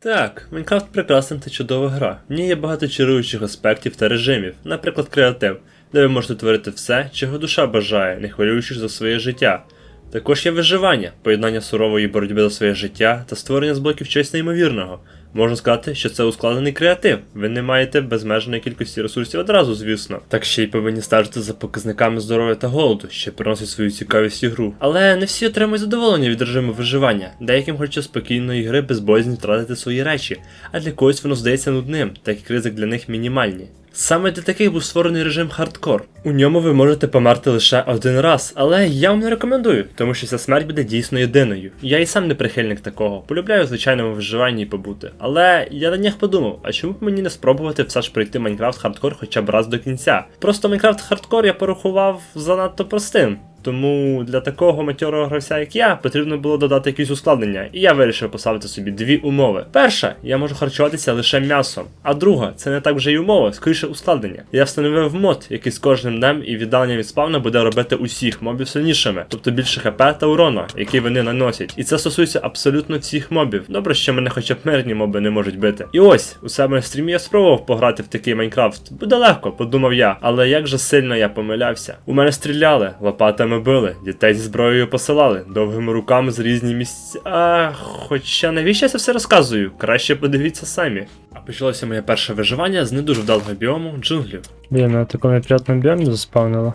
Так, Майнкрафт прекрасна та чудова гра. В ній є багато чаруючих аспектів та режимів, наприклад, креатив, де ви можете творити все, чого душа бажає, не хвилюючись за своє життя. Також є виживання, поєднання сурової боротьби за своє життя та створення з блоків чогось неймовірного. Можна сказати, що це ускладнений креатив. Ви не маєте безмежної кількості ресурсів одразу, звісно. Так ще й повинні стежити за показниками здоров'я та голоду, що приносить свою цікавість і гру. Але не всі отримують задоволення від режиму виживання. Деяким хочеться спокійної гри без боязні втратити свої речі, а для когось воно здається нудним, так як ризик для них мінімальні. Саме для таких був створений режим хардкор. У ньому ви можете померти лише один раз, але я вам не рекомендую, тому що ця смерть буде дійсно єдиною. Я і сам не прихильник такого, полюбляю в звичайному виживанні побути. Але я на днях подумав, а чому б мені не спробувати все ж пройти Майнкрафт хардкор хоча б раз до кінця? Просто Майнкрафт хардкор я порахував занадто простим. Тому для такого матьорого гравця, як я, потрібно було додати якісь ускладнення, і я вирішив поставити собі дві умови. Перша, я можу харчуватися лише м'ясом, а друга, це не так вже й умова, скоріше ускладнення. Я встановив мод, який з кожним днем і віддалення від спавна буде робити усіх мобів сильнішими, тобто більше хп та урона, який вони наносять. І це стосується абсолютно всіх мобів. Добре, що мене хоча б мирні моби не можуть бити. І ось, у себе на стрімі я спробував пограти в такий Майнкрафт. Буде легко, подумав я, але як же сильно я помилявся. У мене стріляли, лопатами били, дітей зі зброєю посилали, довгими руками з різні місця. А, хоча навіщо я це все розказую? Краще подивіться самі. А почалося моє перше виживання з не дуже вдалого біому джунглів. Блін, на такому неприятному біомі заспавнило.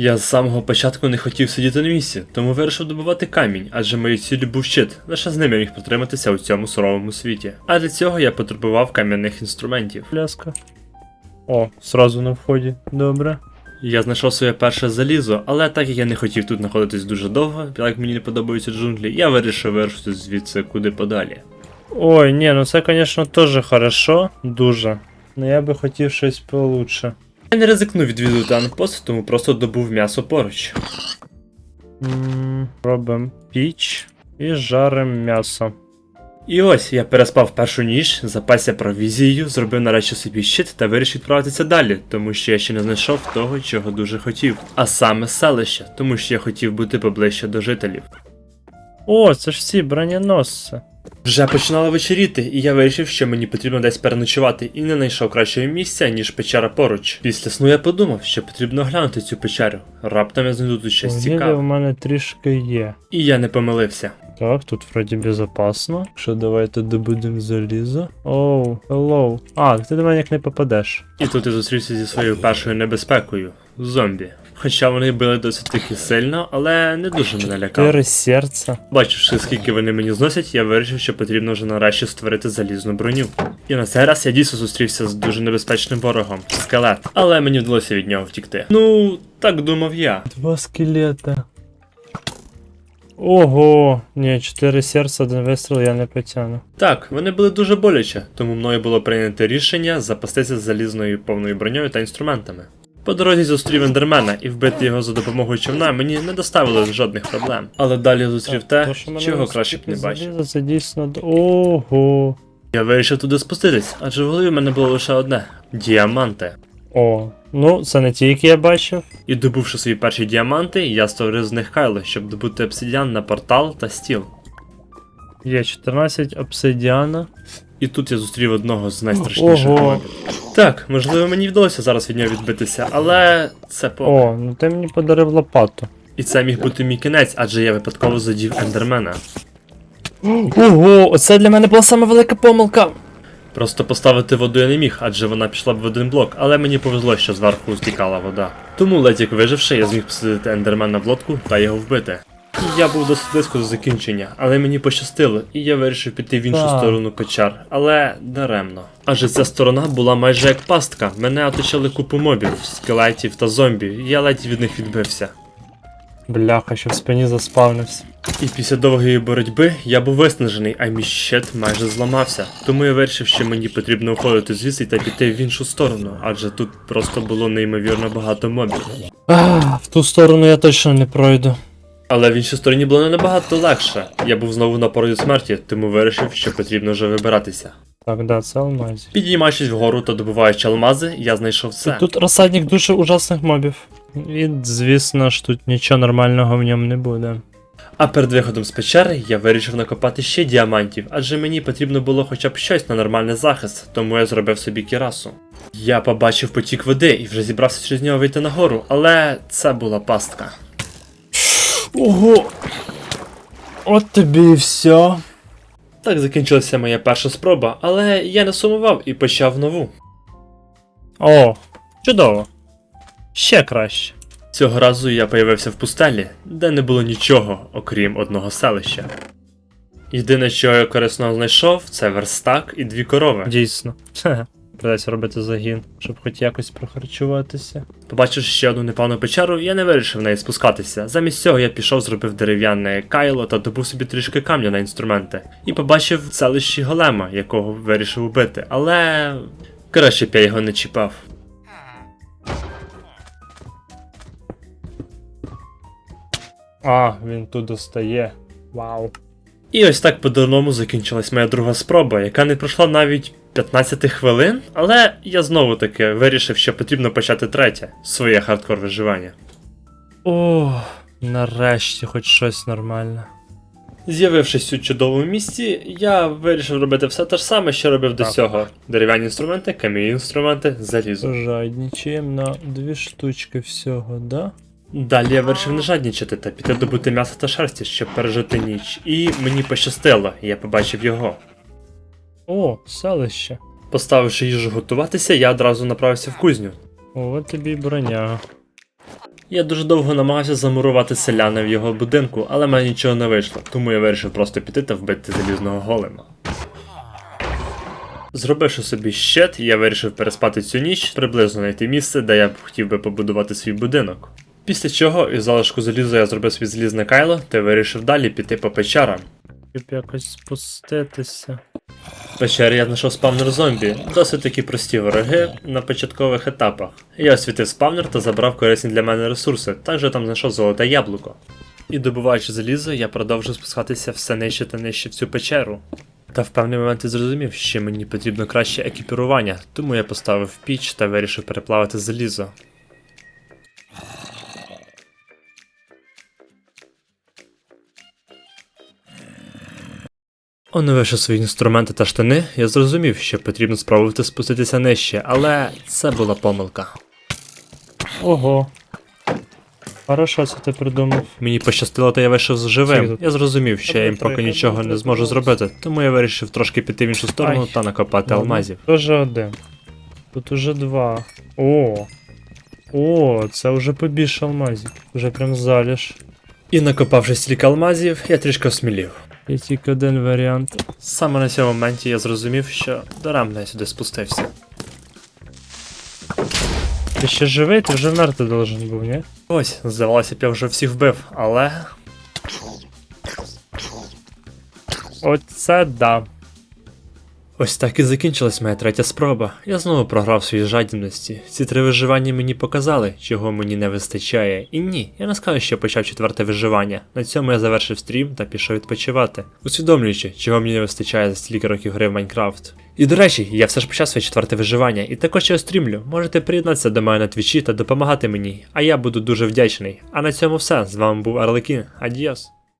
Я з самого початку не хотів сидіти на місці, тому вирішив добувати камінь, адже моєю ціллю був щит. Лише з ним я міг протриматися у цьому суровому світі. А для цього я потребував кам'яних інструментів. Пляска. О, сразу на вході. Добре. Я знайшов своє перше залізо, але так як я не хотів тут знаходитись дуже довго, як мені не подобаються джунглі, я вирішив вирушити звідси куди подалі. Ой, ні, ну це, звісно, теж хорошо. Дуже. Ну я би хотів щось получше. Я не ризикнув відвідувати анпост, тому просто добув м'ясо поруч. М, Робимо піч і жаримо м'ясо. І ось я переспав першу ніч, запасся провізією, зробив нарешті собі щит та вирішив відправитися далі, тому що я ще не знайшов того, чого дуже хотів. А саме селище, тому що я хотів бути поближче до жителів. О, це ж ці броненосці. Вже починало вечеріти, і я вирішив, що мені потрібно десь переночувати, і не знайшов кращого місця, ніж печера поруч. Після сну я подумав, що потрібно оглянути цю печеру. Раптом я знайду тут щось Вугілля в мене трішки є. І я не помилився. Так, тут вроді безопасно. Що давайте добудемо залізо. Оу, hello. А, ти до мене як не попадеш. І тут я зустрівся зі своєю першою небезпекою зомбі. Хоча вони били досить таки сильно, але не дуже мене лякали. Чотири серця. Бачивши, скільки вони мені зносять, я вирішив, що потрібно вже нарешті створити залізну броню. І на цей раз я дійсно зустрівся з дуже небезпечним ворогом скелет, але мені вдалося від нього втікти. Ну, так думав я. Два скелета. Ого, ні, чотири серця, один вистріл я не потягну. Так, вони були дуже боляче, тому мною було прийнято рішення запастися залізною повною броньою та інструментами. По дорозі зустрів ендермена і вбити його за допомогою човна мені не доставило жодних проблем. Але далі зустрів те, То, що чого краще б не бачив. Це дійсно. Ого. Я вирішив туди спуститись, адже в голові в мене було лише одне діаманти. О, ну це не ті, які я бачив. І добувши свої перші діаманти, я створив з них кайло, щоб добути обсидіан на портал та стіл. Є 14 обсидіана. І тут я зустрів одного з найстрашніших Ого. Так, можливо, мені вдалося зараз від нього відбитися, але це по. О, ну ти мені подарив лопату. І це міг бути мій кінець, адже я випадково задів ендермена. Ого, оце для мене була саме велика помилка. Просто поставити воду я не міг, адже вона пішла б в один блок, але мені повезло, що зверху стікала вода. Тому ледь як виживши, я зміг посадити ендермена в лодку та його вбити. Я був досить близько до закінчення, але мені пощастило, і я вирішив піти в іншу сторону печер, але даремно. Адже ця сторона була майже як пастка. Мене оточили купу мобів, скелетів та зомбі, і я ледь від них відбився. Бляха, що в спині заспавнився. І після довгої боротьби я був виснажений, а мій щит майже зламався. Тому я вирішив, що мені потрібно уходити звідси та піти в іншу сторону, адже тут просто було неймовірно багато мобів. В ту сторону я точно не пройду. Але в іншій стороні було не набагато легше. Я був знову на порозі смерті, тому вирішив, що потрібно вже вибиратися. Так, да, це алмазі. Підіймаючись вгору та добуваючи алмази, я знайшов це. Тут розсадник дуже ужасних мобів. І, звісно ж, тут нічого нормального в ньому не буде. А перед виходом з печери я вирішив накопати ще діамантів, адже мені потрібно було хоча б щось на нормальний захист, тому я зробив собі кірасу. Я побачив потік води і вже зібрався через нього вийти нагору, але це була пастка. Ого! От тобі і все. Так закінчилася моя перша спроба, але я не сумував і почав нову. О, чудово. Ще краще. Цього разу я появився в пустелі, де не було нічого, окрім одного селища. Єдине, що я корисно знайшов, це верстак і дві корови. Дійсно. Придеться робити загін, щоб хоч якось прохарчуватися. Побачивши ще одну непевну печеру, я не вирішив в неї спускатися. Замість цього я пішов, зробив дерев'яне кайло та добув собі трішки камню на інструменти. І побачив в селищі голема, якого вирішив убити, але. Краще б я його не чіпав. А, він тут достає. Вау. І ось так по-дурному закінчилась моя друга спроба, яка не пройшла навіть 15 хвилин, але я знову таки вирішив, що потрібно почати третє своє хардкор виживання. О, нарешті хоч щось нормальне. З'явившись у чудовому місці, я вирішив робити все те ж саме, що робив до цього: дерев'яні інструменти, кам'яні інструменти, залізо. Жаднічаємо на дві штучки всього, да? Далі я вирішив не жаднічати та піти добути м'ясо та шерсті, щоб пережити ніч. І мені пощастило, я побачив його. О, селище. Поставивши їжу готуватися, я одразу направився в кузню. О, тобі броня. Я дуже довго намагався замурувати селяна в його будинку, але мене нічого не вийшло, тому я вирішив просто піти та вбити залізного голема. Зробивши собі щит, я вирішив переспати цю ніч, приблизно знайти місце, де я б хотів би побудувати свій будинок. Після чого із залишку заліза я зробив свій залізне кайло та вирішив далі піти по печерам. Щоб якось спуститися. В печері я знайшов спавнер зомбі, досить такі прості вороги на початкових етапах. Я освітив спавнер та забрав корисні для мене ресурси, також там знайшов золоте яблуко. І добуваючи залізо, я продовжив спускатися все нижче та нижче в цю печеру. Та в певний момент я зрозумів, що мені потрібно краще екіпірування, тому я поставив піч та вирішив переплавити залізо. Оновивши свої інструменти та штани, я зрозумів, що потрібно спробувати спуститися нижче, але це була помилка. Ого. Хорошо це ти придумав. Мені пощастило, та я вийшов живим. Я зрозумів, що я їм поки нічого не зможу зробити, тому я вирішив трошки піти в іншу сторону Ай. та накопати алмазів. Тоже один. Тут уже два. О. О, це вже побільше алмазів. Вже прям заліж. І накопавши стільки алмазів, я трішки осмілів. Є тільки один варіант. Саме на цьому моменті я зрозумів, що даремно я сюди спустився. Ти ще живий, ти вже вмерти должен був, ні? Ось, здавалося б, я вже всіх вбив, але Оце да. Ось так і закінчилась моя третя спроба. Я знову програв свої жадібності. Ці три виживання мені показали, чого мені не вистачає. І ні, я не скажу, що почав четверте виживання. На цьому я завершив стрім та пішов відпочивати, усвідомлюючи, чого мені не вистачає за стільки років гри в Майнкрафт. І до речі, я все ж почав своє четверте виживання, і також я стрімлю. Можете приєднатися до мене на твічі та допомагати мені, а я буду дуже вдячний. А на цьому все. З вами був Арлекін. Адіос.